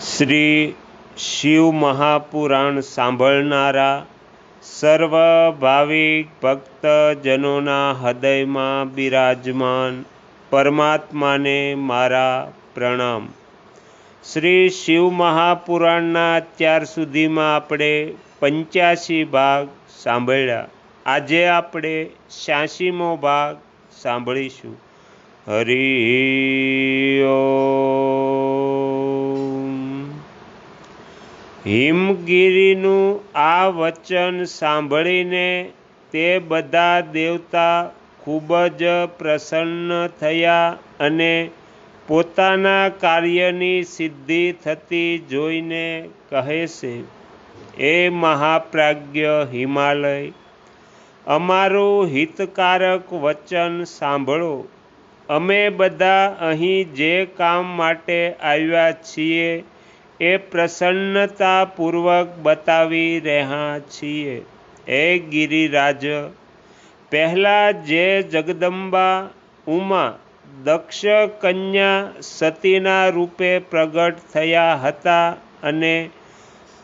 શ્રી શિવ મહાપુરાણ સાંભળનારા સર્વ ભાવિક ભક્તજનોના હૃદયમાં બિરાજમાન પરમાત્માને મારા પ્રણામ. શ્રી શિવ મહાપુરાણના અત્યાર સુધીમાં આપણે પંચ્યાસી ભાગ સાંભળ્યા. આજે આપણે છ્યાસીમો ભાગ સાંભળીશું. હરિ હિમગીરીનું આ વચન સાંભળીને તે બધા દેવતા ખૂબ જ પ્રસન્ન થયા અને પોતાના કાર્યની સિદ્ધિ થતી જોઈને કહે છે, એ મહાપ્રાજ્ઞ હિમાલય, અમારું હિતકારક વચન સાંભળો. અમે બધા અહીં જે કામ માટે આવ્યા છીએ એ પ્રસન્નતાપૂર્વક બતાવી રહ્યા છીએ. એ ગિરિરાજ, પહેલાં જે જગદંબા ઉમા દક્ષ કન્યા સતીના રૂપે પ્રગટ થયા હતા અને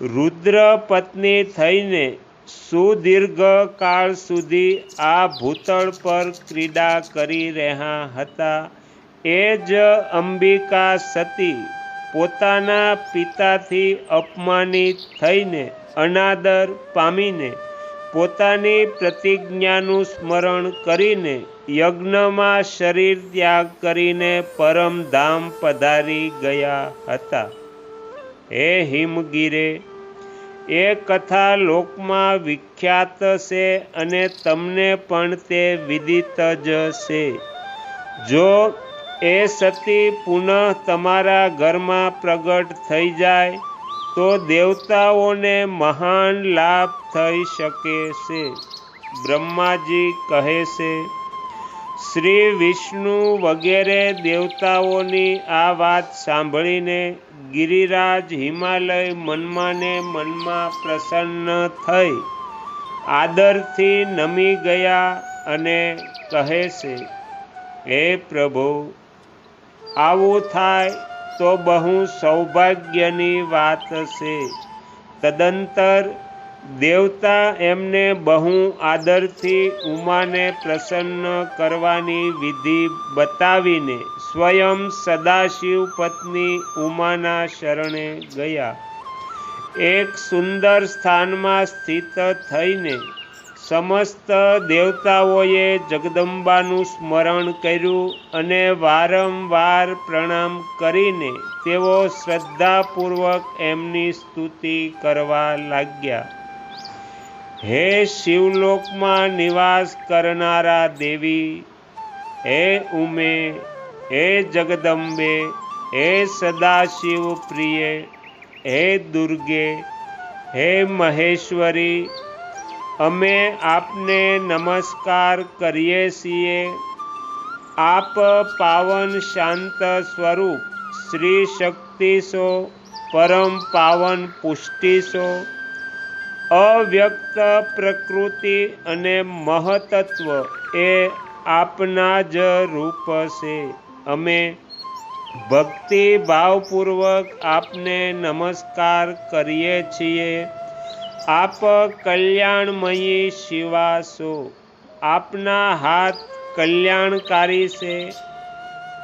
રુદ્ર પત્ની થઈને સુદીર્ઘ કાળ સુધી આ ભૂતળ પર ક્રીડા કરી રહ્યા હતા, એ જ અંબિકા સતી પોતાના પિતાથી અપમાનિત થઈને, અનાદર પામીને, પોતાની પ્રતિજ્ઞાનું સ્મરણ કરીને, યજ્ઞમાં શરીર ત્યાગ કરીને પરમધામ પધારી ગયા હતા. હે હિમગીરે, એ કથા લોકમાં વિખ્યાત છે અને તમને પણ તે વિદિત જ છે. જો એ સતી પુનઃ તમારા ઘરમાં પ્રગટ થઈ જાય તો દેવતાઓને મહાન લાભ થઈ શકે છે. બ્રહ્માજી કહે છે, શ્રી વિષ્ણુ વગેરે દેવતાઓની આ વાત સાંભળીને ગિરિરાજ હિમાલય મનમાં ને મનમાં પ્રસન્ન થઈ, આદરથી નમી ગયા અને કહે છે, હે પ્રભુ આવું થાય તો બહુ સૌભાગ્યની વાત છે. તદંતર દેવતા એમને બહુ આદરથી ઉમાને પ્રસન્ન કરવાની વિધિ બતાવીને સ્વયં સદાશિવ પત્ની ઉમાના શરણે ગયા. એક સુંદર સ્થાનમાં સ્થિત થઈને સમસ્ત દેવતાઓએ જગદંબાનું સ્મરણ કર્યું અને વારંવાર પ્રણામ કરીને તેઓ શ્રદ્ધાપૂર્વક એમની સ્તુતિ કરવા લાગ્યા. હે શિવલોકમાં નિવાસ કરનારા દેવી, હે ઉમે, હે જગદંબે, હે સદાશિવ પ્રિય હે દુર્ગે, હે મહેશ્વરી અમે આપને નમસ્કાર કરીએ છીએ. આપ પાવન શાંત સ્વરૂપ, શ્રી શક્તિ સો, પરમ પાવન પુષ્ટિ સો. અવ્યક્ત પ્રકૃતિ અને મહતત્વ એ આપના જ રૂપ છે. અમે ભક્તિ ભાવપૂર્વક આપને નમસ્કાર કરીએ છીએ. આપ કલ્યાણમયી શિવા છો આપના હાથ કલ્યાણકારી છે.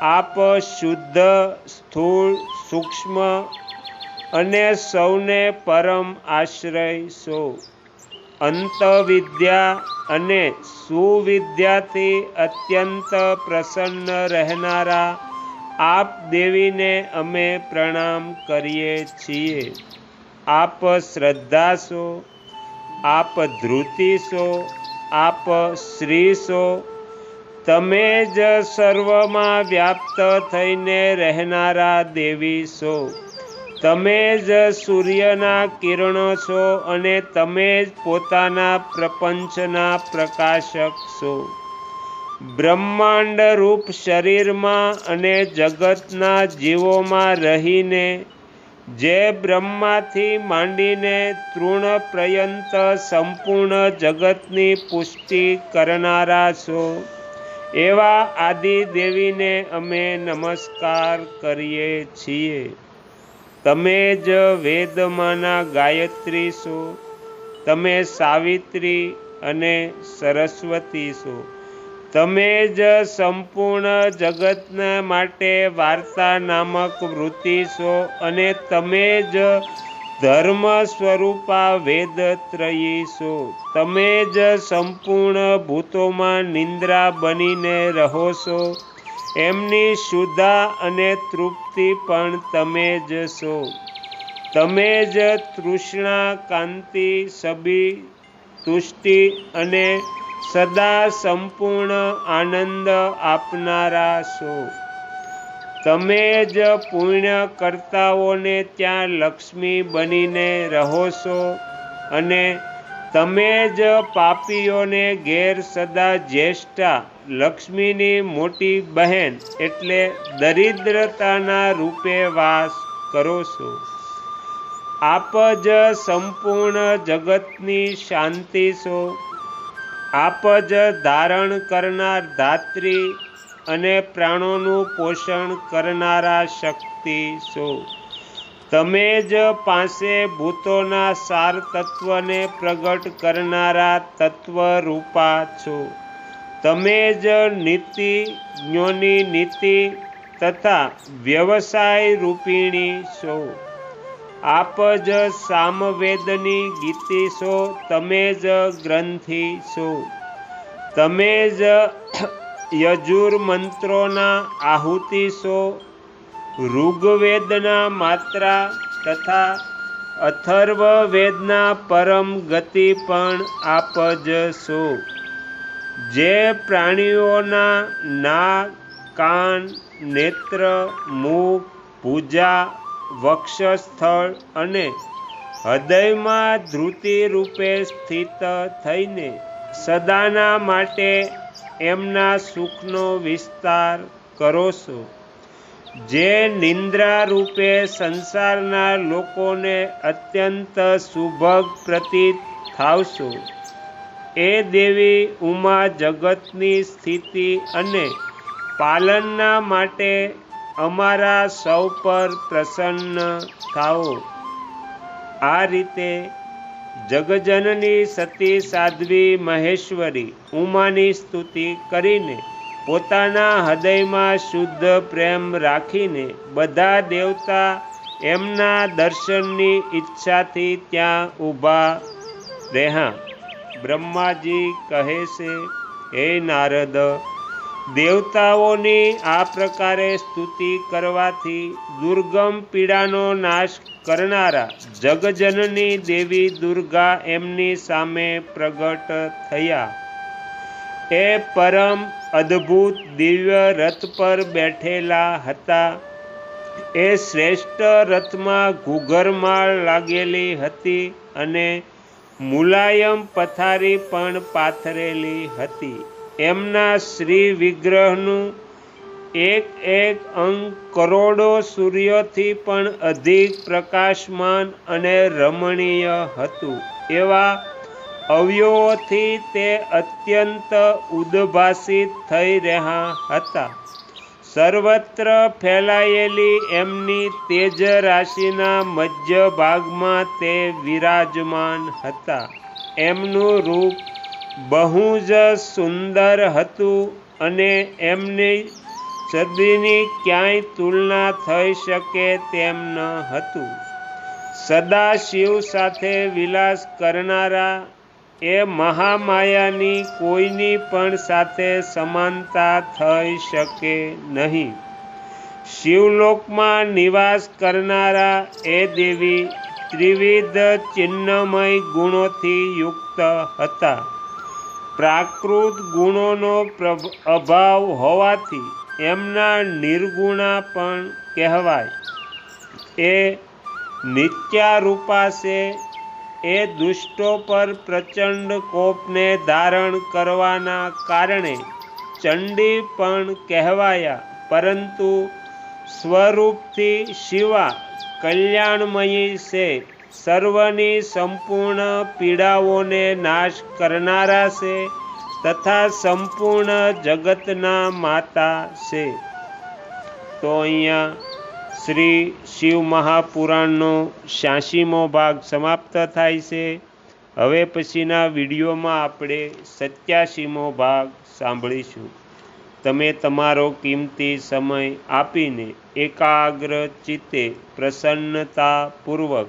આપ શુદ્ધ, સ્થૂળ, સૂક્ષ્મ અને સૌને પરમ આશ્રય છો. અંતવિદ્યા અને સુવિદ્યાથી અત્યંત પ્રસન્ન રહેનારા આપ દેવીને અમે પ્રણામ કરીએ છીએ. આપ શ્રદ્ધા છો આપ ધૃતિ છો આપ શ્રી છો તમે જ સર્વમાં વ્યાપ્ત થઈને રહેનારા દેવી છો તમે જ સૂર્યના કિરણો છો અને તમે જ પોતાના પ્રપંચના પ્રકાશક છો. બ્રહ્માંડ રૂપ શરીરમાં અને જગતના જીવોમાં રહીને જે બ્રહ્માથી માંડીને તૃણ પ્રયંત સંપૂર્ણ જગતની પુષ્ટિ કરનારા છો. એવા આદિ દેવીને અમે નમસ્કાર કરીએ છીએ. તમે જ વેદમાંના ગાયત્રી છો. તમે સાવિત્રી અને સરસ્વતી છો. તમે જ સંપૂર્ણ જગતના માટે વાર્તા નામક વૃત્તિ છો અને તમે જ ધર્મ સ્વરૂપા વેદત્રયી છો. તમે જ સંપૂર્ણ ભૂતોમાં નિંદ્રા બનીને રહો છો. એમની શુદ્ધા અને તૃપ્તિ પણ તમે જ છો. તમે જ તૃષ્ણા, કાંતિ, સબી, તુષ્ટિ અને સદા સંપૂર્ણ આનંદ આપનારા છો. તમે જ પુણ્ય કરતાઓને ત્યાં લક્ષ્મી બનીને રહો છો અને તમે જ પાપીઓને ઘેર સદા જ્યેષ્ઠા લક્ષ્મીની મોટી બહેન એટલે દરિદ્રતાના રૂપે વાસ કરો છો. આપ જ સંપૂર્ણ જગતની શાંતિ છો. આપ જ ધારણ કરનાર ધાત્રી અને પ્રાણોનું પોષણ કરનારા શક્તિ છો. તમે જ પાસે ભૂતોના સાર તત્વને પ્રગટ કરનારા તત્વ રૂપા છો. તમે જ નીતિ, જ્ઞોની નીતિ તથા વ્યવસાય રૂપિણી છો. આપ જ સામવેદની ગીતિ છો, તમે જ ગ્રંથિ છો. તમે જ યજુર મંત્રોના આહુતિ છો. ઋગ્વેદના માત્રા તથા અથર્વ વેદના પરમ ગતિ પણ આપ જ છો. જે પ્રાણીઓના નાક કાન, નેત્ર, મુખ ભૂજા વક્ષસ્થળ અને હૃદયમાં ધૃતિ રૂપે સ્થિત થઈને સદાના માટે એમના સુખનો વિસ્તાર કરો છો. જે નિંદ્રા રૂપે સંસારના લોકોને અત્યંત સુભગ પ્રતીત થાવશો. એ દેવી ઉમા જગતની સ્થિતિ અને પાલનના માટે અમારા સૌ પર પ્રસન્ન થાઓ. આ રીતે જગજનની સતી સાધ્વી મહેશ્વરી ઉમાની સ્તુતિ કરીને પોતાના હૃદયમાં શુદ્ધ પ્રેમ રાખીને બધા દેવતા એમના દર્શનની ઈચ્છાથી ત્યાં ઊભા રહ્યા બ્રહ્માજી કહે છે, હે નારદ દેવતાઓની આ પ્રકારે સ્તુતિ કરવાથી દુર્ગમ પીડાનો નાશ કરનારા જગજનની દેવી દુર્ગા એમની સામે પ્રગટ થયા. એ પરમ અદ્ભુત દિવ્ય રથ પર બેઠેલા હતા. એ શ્રેષ્ઠ રથમાં ઘૂઘરમાળ લાગેલી હતી અને મુલાયમ પથારી પણ પાથરેલી હતી. એમના શ્રી વિગ્રહનું એક એક અંગ કરોડો સૂર્યોથી પણ અધિક પ્રકાશમાન અને રમણીય હતું. એવા અવયવોથી તે અત્યંત ઉદ્ભાસિત થઈ રહ્યા હતા. સર્વત્ર ફેલાયેલી એમની તેજ રાશિના મધ્ય ભાગમાં તે વિરાજમાન હતા. એમનું રૂપ બહુ જ સુંદર હતું અને એમની સદીની ક્યાંય તુલના થઈ શકે તેમ ન હતું. સદા શિવ સાથે વિલાસ કરનારા એ મહામાયાની કોઈની પણ સાથે સમાનતા થઈ શકે નહીં. શિવલોકમાં નિવાસ કરનારા એ દેવી ત્રિવિધ ચિહ્નમય ગુણોથી યુક્ત હતા. પ્રાકૃત ગુણોનો અભાવ હોવાથી એમના નિર્ગુણા પણ કહેવાય. એ નિત્યારૂપા છે. એ દુષ્ટો પર પ્રચંડ કોપને ધારણ કરવાના કારણે ચંડી પણ કહેવાયા, પરંતુ સ્વરૂપથી શિવા કલ્યાણમયી છે. સર્વની સંપૂર્ણ પીડાઓને નાશ કરનારા છે તથા સંપૂર્ણ જગતના માતા છે. તો અહીંયા શ્રી શિવ મહાપુરાણનો છ્યાસીમો ભાગ સમાપ્ત થાય છે. હવે પછીના વિડીયોમાં આપણે સત્યાસીમો ભાગ સાંભળીશું. તમે તમારો કિંમતી સમય આપીને એકાગ્ર ચિત્તે પ્રસન્નતાપૂર્વક